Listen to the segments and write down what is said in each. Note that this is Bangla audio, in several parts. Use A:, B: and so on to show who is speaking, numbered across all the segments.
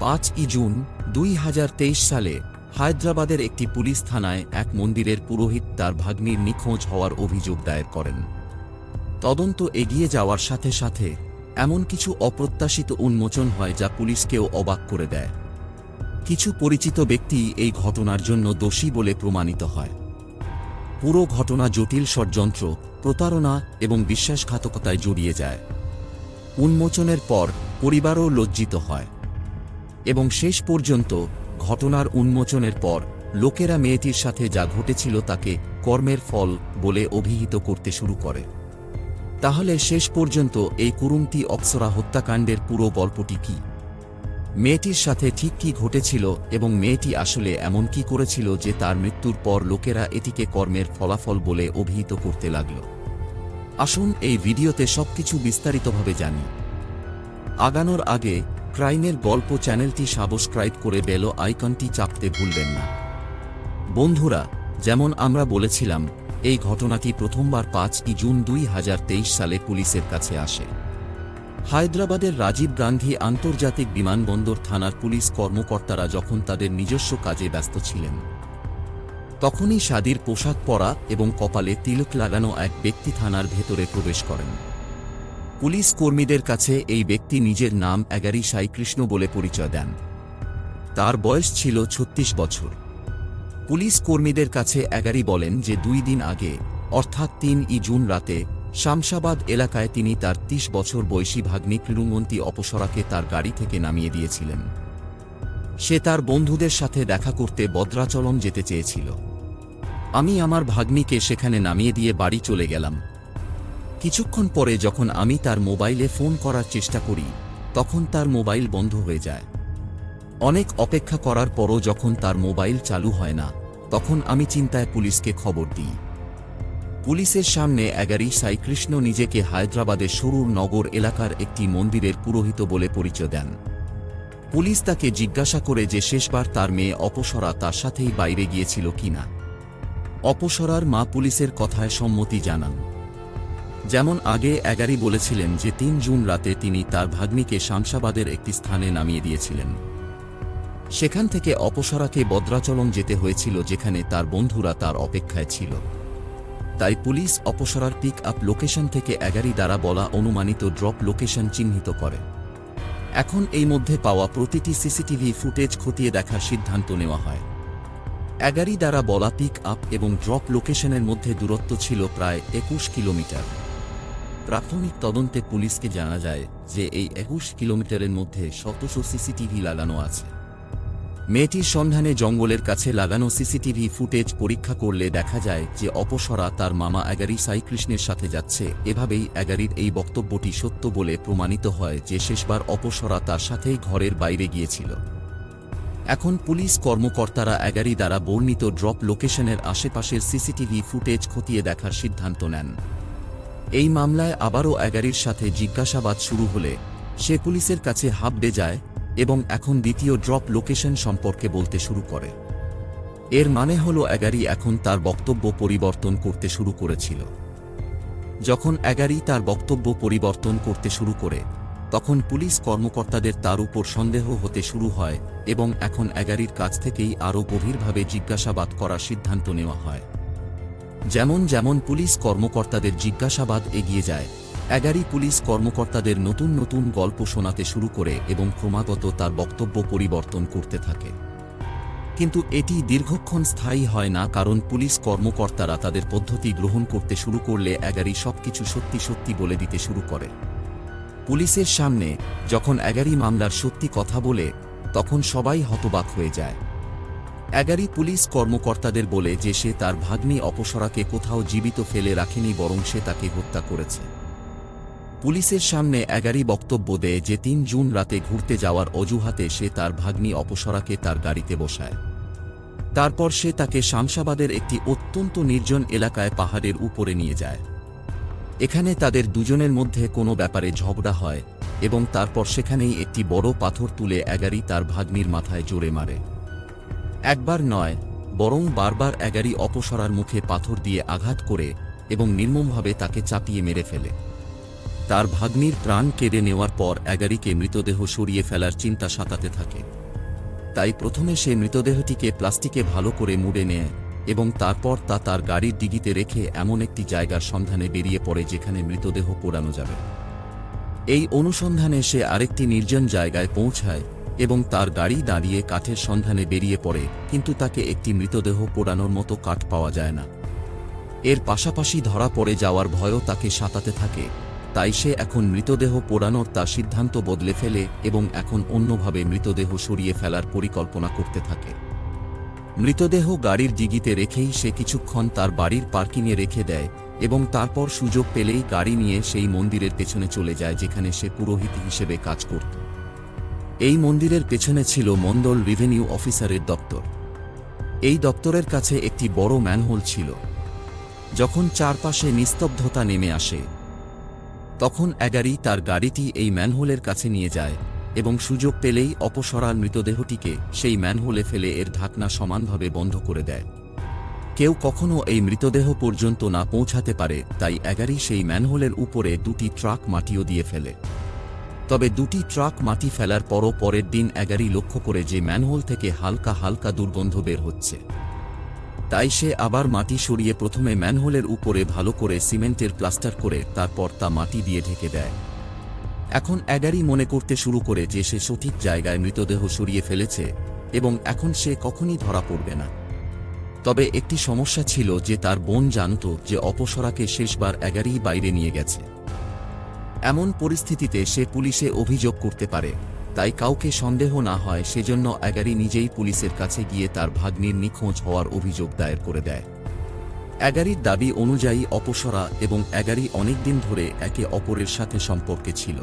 A: পাঁচ ই জুন দুই হাজার তেইশ সালে হায়দ্রাবাদের একটি পুলিশ থানায় এক মন্দিরের পুরোহিত তার ভাগ্নির নিখোঁজ হওয়ার অভিযোগ দায়ের করেন। তদন্ত এগিয়ে যাওয়ার সাথে সাথে এমন কিছু অপ্রত্যাশিত উন্মোচন হয় যা পুলিশকেও অবাক করে দেয়। কিছু পরিচিত ব্যক্তি এই ঘটনার জন্য দোষী বলে প্রমাণিত হয়। পুরো ঘটনা জটিল ষড়যন্ত্র, প্রতারণা এবং বিশ্বাসঘাতকতায় জড়িয়ে যায়। উন্মোচনের পর পরিবারও লজ্জিত হয়। এবং শেষ পর্যন্ত ঘটনার উন্মোচনের পর লোকেরা মেয়েটির সাথে যা ঘটেছিল তাকে কর্মের ফল বলে অভিহিত করতে শুরু করে। তাহলে শেষ পর্যন্ত এই কুরুমতি অপ্সরা হত্যাকাণ্ডের পুরো গল্পটি কি? মেয়েটির সাথে ঠিক কি ঘটেছিল এবং মেয়েটি আসলে এমন কি করেছিল যে তার মৃত্যুর পর লোকেরা এটিকে কর্মের ফলাফল বলে অভিহিত করতে লাগল? আসুন এই ভিডিওতে সবকিছু বিস্তারিতভাবে জানি। আগানোর আগে ক্রাইমের গল্প চ্যানেলটি সাবস্ক্রাইব করে বেল আইকনটি চাপতে ভুলবেন না। বন্ধুরা, যেমন আমরা বলেছিলাম, এই ঘটনাটি প্রথমবার পাঁচ ই জুন দুই হাজার তেইশ সালে পুলিশের কাছে আসে। হায়দ্রাবাদের রাজীব গান্ধী আন্তর্জাতিক বিমানবন্দর থানার পুলিশ কর্মকর্তারা যখন তাদের নিজস্ব কাজে ব্যস্ত ছিলেন, তখনই শাদির পোশাক পরা এবং কপালে তিলক লাগানো এক ব্যক্তি থানার ভেতরে প্রবেশ করেন। পুলিশ কর্মীদের কাছে এই ব্যক্তি নিজের নাম এগারি সাইকৃষ্ণ বলে পরিচয় দেন। তার বয়স ছিল ছত্রিশ বছর। পুলিশ কর্মীদের কাছে এগারি বলেন যে দুই দিন আগে, অর্থাৎ তিন ই জুন রাতে, শামশাবাদ এলাকায় তিনি তার তিরিশ বছর বয়সী ভাগ্নি ক্রুমন্তী অপসরাকে তার গাড়ি থেকে নামিয়ে দিয়েছিলেন। সে তার বন্ধুদের সাথে দেখা করতে বদ্রাচলম যেতে চেয়েছিল। আমি আমার ভাগ্নিকে সেখানে নামিয়ে দিয়ে বাড়ি চলে গেলাম। কিছুক্ষণ পরে যখন আমি তার মোবাইলে ফোন করার চেষ্টা করি, তখন তার মোবাইল বন্ধ হয়ে যায়। অনেক অপেক্ষা করার পরও যখন তার মোবাইল চালু হয় না, তখন আমি চিন্তায় পুলিশকে খবর দিই। পুলিশের সামনে এগারি সাইকৃষ্ণ নিজেকে হায়দ্রাবাদের সরুর নগর এলাকার একটি মন্দিরের পুরোহিত বলে পরিচয় দেন। পুলিশ তাকে জিজ্ঞাসা করে যে শেষবার তার মেয়ে অপসরা তার সাথেই বাইরে গিয়েছিল কিনা। অপসরার মা পুলিশের কথায় সম্মতি জানান। যেমন আগে এগারি বলেছিলেন যে তিন জুন রাতে তিনি তার ভাগ্নিকে শামশাবাদের একটি স্থানে নামিয়ে দিয়েছিলেন। সেখান থেকে অপসরাকে বদ্রাচলম যেতে হয়েছিল যেখানে তার বন্ধুরা তার অপেক্ষায় ছিল। তাই পুলিশ অপসরার পিক আপ লোকেশন থেকে এগারি দ্বারা বলা অনুমানিত ড্রপ লোকেশন চিহ্নিত করে। এখন এই মধ্যে পাওয়া প্রতিটি সিসিটিভি ফুটেজ খতিয়ে দেখার সিদ্ধান্ত নেওয়া হয়। এগারি দ্বারা বলা পিক আপ এবং ড্রপ লোকেশনের মধ্যে দূরত্ব ছিল প্রায় একুশ কিলোমিটার। প্রাথমিক তদন্তে পুলিশকে জানা যায় যে এই একুশ কিলোমিটারের মধ্যে শতশো সিসিটিভি লাগানো আছে। মেয়েটির সন্ধানে জঙ্গলের কাছে লাগানো সিসিটিভি ফুটেজ পরীক্ষা করলে দেখা যায় যে অপসরা তার মামা এগারি সাইকৃষ্ণের সাথে যাচ্ছে। এভাবেই এগারির এই বক্তব্যটি সত্য বলে প্রমাণিত হয় যে শেষবার অপসরা তার সাথেই ঘরের বাইরে গিয়েছিল। এখন পুলিশ কর্মকর্তারা এগারি দ্বারা বর্ণিত ড্রপ লোকেশনের আশেপাশের সিসিটিভি ফুটেজ খতিয়ে দেখার সিদ্ধান্ত নেন। এই মামলায় আবারও অ্যাগারির সাথে জিজ্ঞাসাবাদ শুরু হলে সে পুলিশের কাছে হাবড়ে যায় এবং এখন দ্বিতীয় ড্রপ লোকেশন সম্পর্কে বলতে শুরু করে। এর মানে হল অ্যাগারি এখন তার বক্তব্য পরিবর্তন করতে শুরু করেছিল। যখন অ্যাগারি তার বক্তব্য পরিবর্তন করতে শুরু করে, তখন পুলিশ কর্মকর্তাদের তার উপর সন্দেহ হতে শুরু হয় এবং এখন অ্যাগারির কাছ থেকেই আরও গভীরভাবে জিজ্ঞাসাবাদ করার সিদ্ধান্ত নেওয়া হয়। যেমন যেমন পুলিশ কর্মকর্তাদের জিজ্ঞাসাবাদ এগিয়ে যায়, এগারি পুলিশ কর্মকর্তাদের নতুন নতুন গল্প শোনাতে শুরু করে এবং ক্রমাগত তার বক্তব্য পরিবর্তন করতে থাকে। কিন্তু এটি দীর্ঘক্ষণ স্থায়ী হয় না কারণ পুলিশ কর্মকর্তারা তাদের পদ্ধতি গ্রহণ করতে শুরু করলে এগারি সবকিছু সত্যি সত্যি বলে দিতে শুরু করে। পুলিশের সামনে যখন এগারি মামলার সত্যি কথা বলে, তখন সবাই হতবাক হয়ে যায়। এগারি পুলিশ কর্মকর্তাদের বলে যে সে তার ভাগ্নি অপসরাকে কোথাও জীবিত ফেলে রাখেনি, বরং সে তাকে হত্যা করেছে। পুলিশের সামনে অ্যাগারি বক্তব্য দেয় যে তিন জুন রাতে ঘুরতে যাওয়ার অজুহাতে সে তার ভাগ্নি অপসরাকে তার গাড়িতে বসায়। তারপর সে তাকে শামশাবাদের একটি অত্যন্ত নির্জন এলাকায় পাহাড়ের উপরে নিয়ে যায়। এখানে তাদের দুজনের মধ্যে কোনো ব্যাপারে ঝগড়া হয় এবং তারপর সেখানেই একটি বড় পাথর তুলে অ্যাগারি তার ভাগ্নির মাথায় জোরে মারে। একবার নয়, বরং বারবার এগারি অপসরার মুখে পাথর দিয়ে আঘাত করে এবং নির্মমভাবে তাকে চাপিয়ে মেরে ফেলে। তার ভাগ্নির প্রাণ কেড়ে নেওয়ার পর এগারিকে মৃতদেহ সরিয়ে ফেলার চিন্তা সাতাতে থাকে। তাই প্রথমে সে মৃতদেহটিকে প্লাস্টিকে ভালো করে মুড়ে নেয় এবং তারপর তা তার গাড়ির ডিগিতে রেখে এমন একটি জায়গার সন্ধানে বেরিয়ে পড়ে যেখানে মৃতদেহ পোড়ানো যাবে। এই অনুসন্ধানে সে আরেকটি নির্জন জায়গায় পৌঁছায় এবং তার গাড়ি দাঁড়িয়ে কাঠের সন্ধানে বেরিয়ে পড়ে, কিন্তু তাকে একটি মৃতদেহ পোড়ানোর মতো কাঠ পাওয়া যায় না। এর পাশাপাশি ধরা পড়ে যাওয়ার ভয়ও তাকে সাঁতাতে থাকে, তাই সে এখন মৃতদেহ পোড়ানোর তার সিদ্ধান্ত বদলে ফেলে এবং এখন অন্যভাবে মৃতদেহ সরিয়ে ফেলার পরিকল্পনা করতে থাকে। মৃতদেহ গাড়ির ডিগিতে রেখেই সে কিছুক্ষণ তার বাড়ির পার্কিংয়ে রেখে দেয় এবং তারপর সুযোগ পেলেই গাড়ি নিয়ে সেই মন্দিরের পেছনে চলে যায়, যেখানে সে পুরোহিত হিসেবে কাজ করত। এই মন্দিরের পেছনে ছিল মন্ডল রেভিনিউ অফিসারের দপ্তর। এই দপ্তরের কাছে একটি বড় ম্যানহোল ছিল। যখন চারপাশে নিস্তব্ধতা নেমে আসে, তখন এগারি তার গাড়িটি এই ম্যানহোলের কাছে নিয়ে যায় এবং সুযোগ পেলেই অপসরার মৃতদেহটিকে সেই ম্যানহোলে ফেলে এর ঢাকনা সমানভাবে বন্ধ করে দেয়। কেউ কখনো এই মৃতদেহ পর্যন্ত না পৌঁছাতে পারে, তাই অ্যাগারি সেই ম্যানহোলের উপরে দুটি ট্রাক মাটিও দিয়ে ফেলে। তবে দুটি ট্রাক মাটি ফেলার পরও পরের দিন এগারি লক্ষ্য করে যে ম্যানহোল থেকে হালকা হালকা দুর্গন্ধ বের হচ্ছে। তাই সে আবার মাটি সরিয়ে প্রথমে ম্যানহোলের উপরে ভালো করে সিমেন্টের প্লাস্টার করে তারপর তা মাটি দিয়ে ঢেকে দেয়। এখন এগারি মনে করতে শুরু করে যে সে সঠিক জায়গায় মৃতদেহ সরিয়ে ফেলেছে এবং এখন সে কখনই ধরা পড়বে না। তবে একটি সমস্যা ছিল যে তার বোন জানত যে অপসরাকে শেষবার এগারিই বাইরে নিয়ে গেছে। এমন পরিস্থিতিতে সে পুলিশে অভিযোগ করতে পারে। তাই কাউকে সন্দেহ না হয় সেজন্য অ্যাগারি নিজেই পুলিশের কাছে গিয়ে তার ভাগ্নির নিখোঁজ হওয়ার অভিযোগ দায়ের করে দেয়। অ্যাগারির দাবি অনুযায়ী অপসরা এবং অ্যাগারি অনেকদিন ধরে একে অপরের সাথে সম্পর্কে ছিল।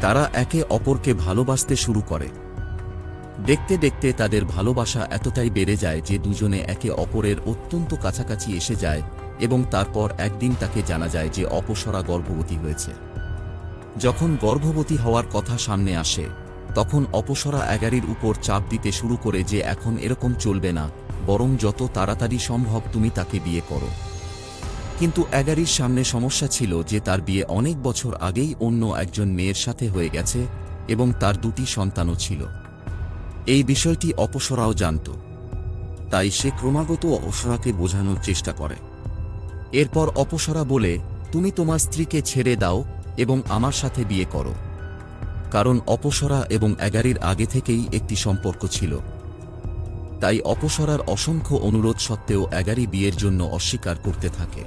A: তারা একে অপরকে ভালোবাসতে শুরু করে। দেখতে দেখতে তাদের ভালোবাসা এতটাই বেড়ে যায় যে দুজনে একে অপরের অত্যন্ত কাছাকাছি এসে যায় এবং তারপর একদিন তাকে জানা যায় যে অপসরা গর্ভবতী হয়েছে। যখন গর্ভবতী হওয়ার কথা সামনে আসে, তখন অপসরা এগারির উপর চাপ দিতে শুরু করে যে এখন এরকম চলবে না, বরং যত তাড়াতাড়ি সম্ভব তুমি তাকে বিয়ে করো। কিন্তু এগারির সামনে সমস্যা ছিল যে তার বিয়ে অনেক বছর আগেই অন্য একজন মেয়ের সাথে হয়ে গেছে এবং তার দুটি সন্তানও ছিল। এই বিষয়টি অপসরাও জানত। তাই সে ক্রমাগত অপসরাকে বোঝানোর চেষ্টা করে। এরপর অপসরা বলে, তুমি তোমার স্ত্রীকে ছেড়ে দাও এবং আমার সাথে বিয়ে করো। কারণ অপসরা এবং এগারির আগে থেকেই একটি সম্পর্ক ছিল। তাই অপসরার অসংখ্য অনুরোধ সত্ত্বেও এগারি বিয়ের জন্য অস্বীকার করতে থাকে।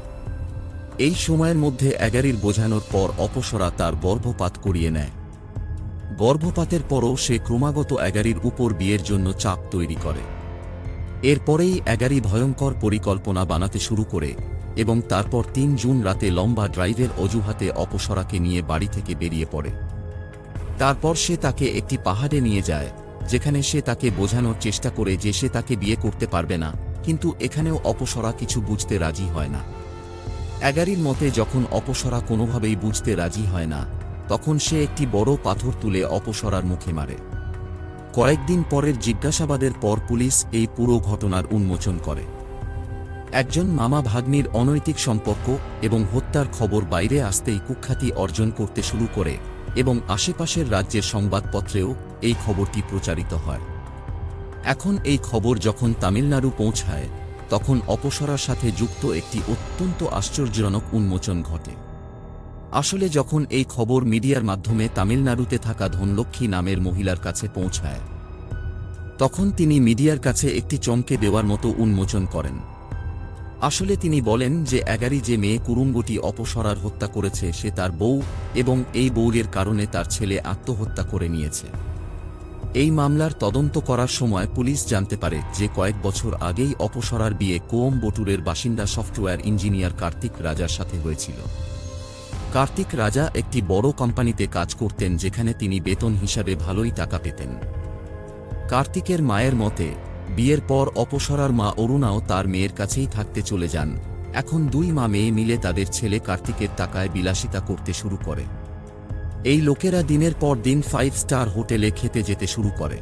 A: এই সময়ের মধ্যে এগারির বোঝানোর পর অপসরা তার গর্ভপাত করিয়ে নেয়। গর্ভপাতের পরও সে ক্রমাগত এগারির উপর বিয়ের জন্য চাপ তৈরি করে। এরপরেই এগারি ভয়ঙ্কর পরিকল্পনা বানাতে শুরু করে এবং তারপর তিন জুন রাতে লম্বা ড্রাইভের অজুহাতে অপসরাকে নিয়ে বাড়ি থেকে বেরিয়ে পড়ে। তারপর সে তাকে একটি পাহাড়ে নিয়ে যায়, যেখানে সে তাকে বোঝানোর চেষ্টা করে যে সে তাকে বিয়ে করতে পারবে না, কিন্তু এখানেও অপসরা কিছু বুঝতে রাজি হয় না। এগারির মতে, যখন অপসরা কোনোভাবেই বুঝতে রাজি হয় না, তখন সে একটি বড় পাথর তুলে অপসরার মুখে মারে। কয়েকদিন পরের জিজ্ঞাসাবাদের পর পুলিশ এই পুরো ঘটনার উন্মোচন করে। একজন মামা ভাগ্নির অনৈতিক সম্পর্ক এবং হত্যার খবর বাইরে আসতেই কুখ্যাতি অর্জন করতে শুরু করে এবং আশেপাশের রাজ্যের সংবাদপত্রেও এই খবরটি প্রচারিত হয়। এখন এই খবর যখন তামিলনাড়ু পৌঁছায়, তখন অপসরার সাথে যুক্ত একটি অত্যন্ত আশ্চর্যজনক উন্মোচন ঘটে। আসলে যখন এই খবর মিডিয়ার মাধ্যমে তামিলনাড়ুতে থাকা ধনলক্ষ্মী নামের মহিলার কাছে পৌঁছায়, তখন তিনি মিডিয়ার কাছে একটি চমকে দেওয়ার মতো উন্মোচন করেন। আসলে তিনি বলেন যে এগারি যে মেয়ে কুরুঙ্গটি অপসরার হত্যা করেছে, সে তার বউ এবং এই বউয়ের কারণে তার ছেলে আত্মহত্যা করে নিয়েছে। এই মামলার তদন্ত করার সময় পুলিশ জানতে পারে যে কয়েক বছর আগেই অপসরার বিয়ে কোম বটুরের বাসিন্দা সফটওয়্যার ইঞ্জিনিয়ার কার্তিক রাজার সাথে হয়েছিল। কার্তিক রাজা একটি বড় কোম্পানিতে কাজ করতেন যেখানে তিনি বেতন হিসাবে ভালোই টাকা পেতেন। কার্তিকের মায়ের মতে বিয়ের পর অপসরার মা অরুণাও তার মেয়ের কাছেই থাকতে চলে যান। এখন দুই মা মেয়ে মিলে তাদের ছেলে কার্তিকের টাকায় বিলাসিতা করতে শুরু করে। এই লোকেরা দিনের পর দিন ফাইভ স্টার হোটেলে খেতে যেতে শুরু করে।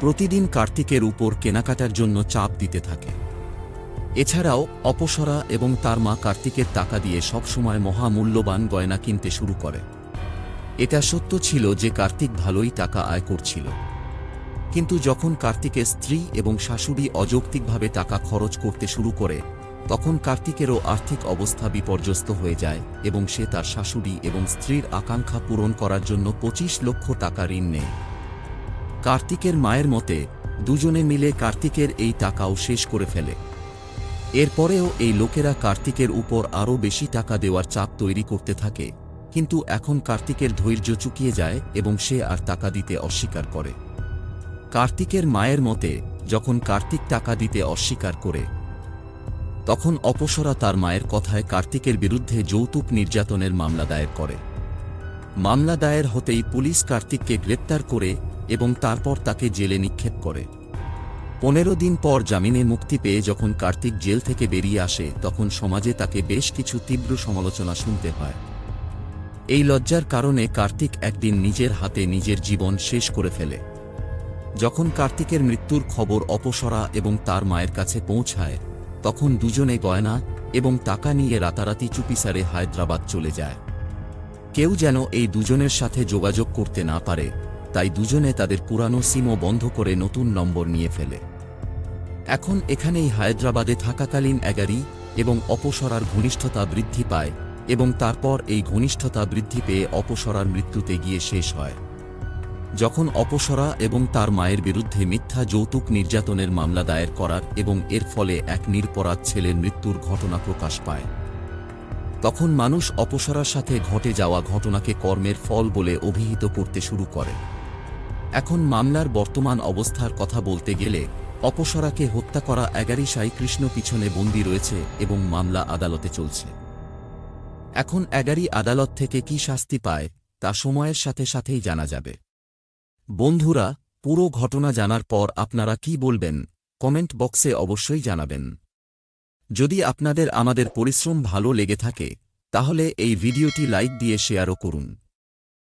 A: প্রতিদিন কার্তিকের উপর কেনাকাটার জন্য চাপ দিতে থাকে। এছাড়াও অপসরা এবং তার মা কার্তিকের টাকা দিয়ে সবসময় মহামূল্যবান গয়না কিনতে শুরু করে। এটা সত্য ছিল যে কার্তিক ভালোই টাকা আয় করছিল। কিন্তু যখন কার্তিকের স্ত্রী এবং শাশুড়ি অযৌক্তিকভাবে টাকা খরচ করতে শুরু করে, তখন কার্তিকেরও আর্থিক অবস্থা বিপর্যস্ত হয়ে যায় এবং সে তার শাশুড়ি এবং স্ত্রীর আকাঙ্ক্ষা পূরণ করার জন্য পঁচিশ লক্ষ টাকা ঋণ নেয়। কার্তিকের মায়ের মতে, দুজনে মিলে কার্তিকের এই টাকাও শেষ করে ফেলে। এরপরেও এই লোকেরা কার্তিকের উপর আরও বেশি টাকা দেওয়ার চাপ তৈরি করতে থাকে, কিন্তু এখন কার্তিকের ধৈর্য চুকিয়ে যায় এবং সে আর টাকা দিতে অস্বীকার করে। কার্তিকের মায়ের মতে, যখন কার্তিক টাকা দিতে অস্বীকার করে, তখন অপসরা তার মায়ের কথায় কার্তিকের বিরুদ্ধে যৌতুক নির্যাতনের মামলা দায়ের করে। মামলা দায়ের হতেই পুলিশ কার্তিককে গ্রেপ্তার করে এবং তারপর তাকে জেলে নিক্ষেপ করে। পনেরো দিন পর জামিনে মুক্তি পেয়ে যখন কার্তিক জেল থেকে বেরিয়ে আসে, তখন সমাজে তাকে বেশ কিছু তীব্র সমালোচনা শুনতে হয়। এই লজ্জার কারণে কার্তিক একদিন নিজের হাতে নিজের জীবন শেষ করে ফেলে। যখন কার্তিকের মৃত্যুর খবর অপসরা এবং তার মায়ের কাছে পৌঁছায়, তখন দুজনে গয়না এবং টাকা নিয়ে রাতারাতি চুপিসারে হায়দ্রাবাদ চলে যায়। কেউ যেন এই দুজনের সাথে যোগাযোগ করতে না পারে, তাই দুজনে তাদের পুরানো সিমও বন্ধ করে নতুন নম্বর নিয়ে ফেলে। এখন এখানেই হায়দ্রাবাদে থাকাকালীন এগারি এবং অপসরার ঘনিষ্ঠতা বৃদ্ধি পায় এবং তারপর এই ঘনিষ্ঠতা বৃদ্ধি পেয়ে অপসরার মৃত্যুতে গিয়ে শেষ হয়। যখন অপসরা এবং তার মায়ের বিরুদ্ধে মিথ্যা যৌতুক নির্যাতনের মামলা দায়ের করার এবং এর ফলে এক নিরপরাধ ছেলের মৃত্যুর ঘটনা প্রকাশ পায়। তখন মানুষ অপসরার সাথে ঘটে যাওয়া ঘটনাকে কর্মের ফল বলে অভিহিত করতে শুরু করে। এখন মামলার বর্তমান অবস্থার কথা বলতে গেলে, অপসরাকে হত্যা করা এগারি সাই কৃষ্ণ পিছনে বন্দী রয়েছে এবং মামলা আদালতে চলছে। এখন এগারি আদালত থেকে কি শাস্তি পায়, তা সময়ের সাথে সাথেই জানা যাবে। বন্ধুরা, পুরো ঘটনা জানার পর আপনারা কি বলবেন? কমেন্ট বক্সে অবশ্যই জানাবেন। যদি আপনাদের আমাদের পরিশ্রম ভালো লেগে থাকে, তাহলে এই ভিডিওটি লাইক দিয়ে শেয়ারও করুন।